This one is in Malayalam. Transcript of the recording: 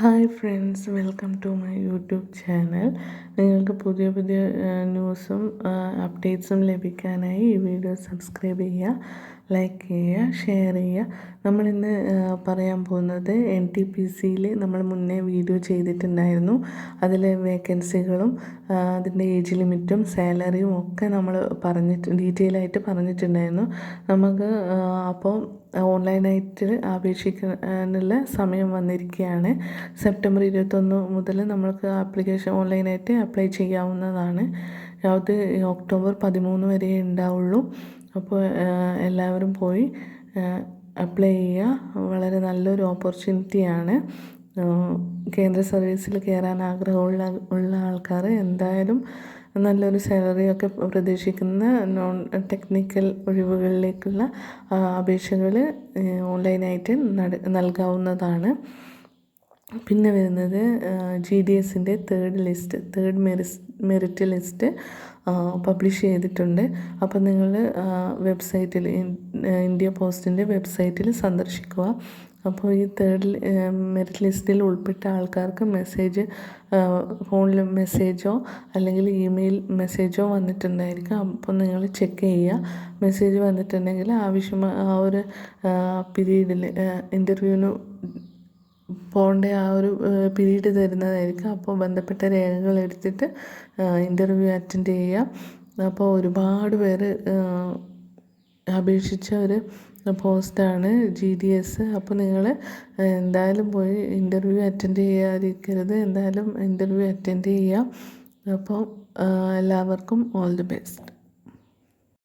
Hi friends welcome to my YouTube channel. നിങ്ങൾക്ക് പുതിയ പുതിയ ന്യൂസും അപ്ഡേറ്റ്സും ലഭിക്കാനായി ഈ വീഡിയോ സബ്സ്ക്രൈബ് ചെയ്യുക ലൈക്ക് ചെയ്യുക ഷെയർ ചെയ്യുക. നമ്മളിന്ന് പറയാൻ പോകുന്നത് എൻ ടി പി സിയിൽ നമ്മൾ മുന്നേ വീഡിയോ ചെയ്തിട്ടുണ്ടായിരുന്നു. അതിലെ വേക്കൻസികളും അതിന്റെ ഏജ് ലിമിറ്റും സാലറിയും ഒക്കെ നമ്മൾ പറഞ്ഞിട്ട് ഡീറ്റെയിൽ ആയിട്ട് പറഞ്ഞിട്ടുണ്ടായിരുന്നു. നമുക്ക് അപ്പോൾ ഓൺലൈനായിട്ട് അപേക്ഷിക്കാനുള്ള സമയം വന്നിരിക്കുകയാണ്. സെപ്റ്റംബർ ഇരുപത്തൊന്ന് മുതൽ നമ്മൾക്ക് ആപ്ലിക്കേഷൻ ഓൺലൈനായിട്ട് അപ്ലൈ ചെയ്യാവുന്നതാണ്. അത് ഒക്ടോബർ പതിമൂന്ന് വരെ ഉണ്ടാവുള്ളൂ. അപ്പോൾ എല്ലാവരും പോയി അപ്ലൈ ചെയ്യുക. വളരെ നല്ലൊരു ഓപ്പർച്യൂണിറ്റിയാണ്. കേന്ദ്ര സർവീസിൽ കയറാൻ ആഗ്രഹമുള്ള ഉള്ള ആൾക്കാർ എന്തായാലും നല്ലൊരു സാലറിയൊക്കെ പ്രതീക്ഷിക്കുന്ന നോൺ ടെക്നിക്കൽ ഒഴിവുകളിലേക്കുള്ള അപേക്ഷകൾ ഓൺലൈനായിട്ട് നൽകാവുന്നതാണ്. പിന്നെ വരുന്നത് ജി ഡി എസിന്റെ third list third merit list publish ചെയ്തിട്ടുണ്ട്. അപ്പം നിങ്ങൾ വെബ്സൈറ്റിൽ ഇന്ത്യ പോസ്റ്റിന്റെ വെബ്സൈറ്റിൽ സന്ദർശിക്കുക. അപ്പോൾ ഈ തേർഡ് മെറിറ്റ് ലിസ്റ്റിൽ ഉൾപ്പെട്ട ആൾക്കാർക്ക് മെസ്സേജ് ഫോണിൽ മെസ്സേജോ അല്ലെങ്കിൽ ഇമെയിൽ മെസ്സേജോ വന്നിട്ടുണ്ടായിരിക്കും. അപ്പോൾ നിങ്ങൾ ചെക്ക് ചെയ്യുക. മെസ്സേജ് വന്നിട്ടുണ്ടെങ്കിൽ ആവശ്യമായ ആ ഒരു പീരീഡിൽ ഇന്റർവ്യൂവിന് പോകേണ്ട ആ ഒരു പീരീഡ് തരുന്നതായിരിക്കും. അപ്പോൾ ബന്ധപ്പെട്ട രേഖകൾ എടുത്തിട്ട് ഇന്റർവ്യൂ അറ്റൻഡ് ചെയ്യുക. അപ്പോൾ ഒരുപാട് പേര് അപേക്ഷിച്ച ഒരു പോസ്റ്റാണ് ജി ഡി എസ് അപ്പോൾ നിങ്ങൾ എന്തായാലും പോയി ഇന്റർവ്യൂ അറ്റൻഡ് ചെയ്യാതിരിക്കരുത്. എന്തായാലും ഇന്റർവ്യൂ അറ്റൻഡ് ചെയ്യാം. അപ്പോൾ എല്ലാവർക്കും ഓൾ ദി ബെസ്റ്റ്